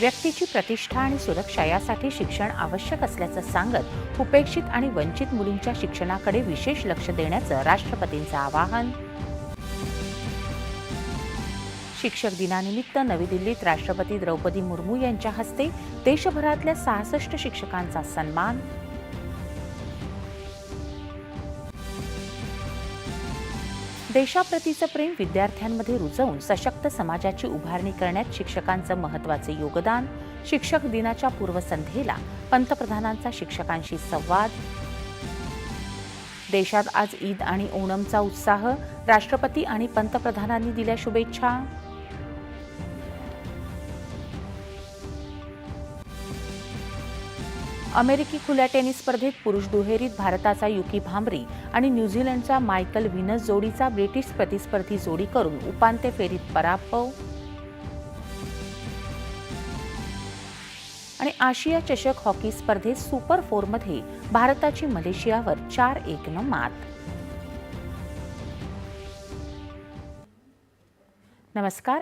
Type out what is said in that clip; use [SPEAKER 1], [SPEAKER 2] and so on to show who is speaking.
[SPEAKER 1] व्यक्तीची प्रतिष्ठा आणि सुरक्षा यासाठी शिक्षण आवश्यक असल्याचं सांगत उपेक्षित आणि वंचित मुलींच्या शिक्षणाकडे विशेष लक्ष देण्याचं राष्ट्रपतींचं आवाहन. शिक्षक दिनानिमित्त नवी दिल्लीत राष्ट्रपती द्रौपदी मुर्मू यांच्या हस्ते देशभरातल्या सहासष्ट शिक्षकांचा सन्मान. देशाप्रतीचं प्रेम विद्यार्थ्यांमध्ये रुजवून सशक्त समाजाची उभारणी करण्यात शिक्षकांचं महत्त्वाचे योगदान शिक्षक दिनाच्या पूर्वसंध्येला पंतप्रधानांचा शिक्षकांशी संवाद. देशात आज ईद आणि ओणमचा उत्साह राष्ट्रपती आणि पंतप्रधानांनी दिल्या शुभेच्छा. अमेरिकी खुल्या टेनिस स्पर्धेत पुरुष दुहेरीत भारताचा युकी भांबरी आणि न्यूझीलंडचा मायकल व्हिनस जोडीचा ब्रिटिश प्रतिस्पर्धी जोडी करून उपांत्य फेरीत पराभव. आणि आशिया चषक हॉकी स्पर्धेत सुपर फोरमध्ये भारताची मलेशियावर चार एकनं मात. नमस्कार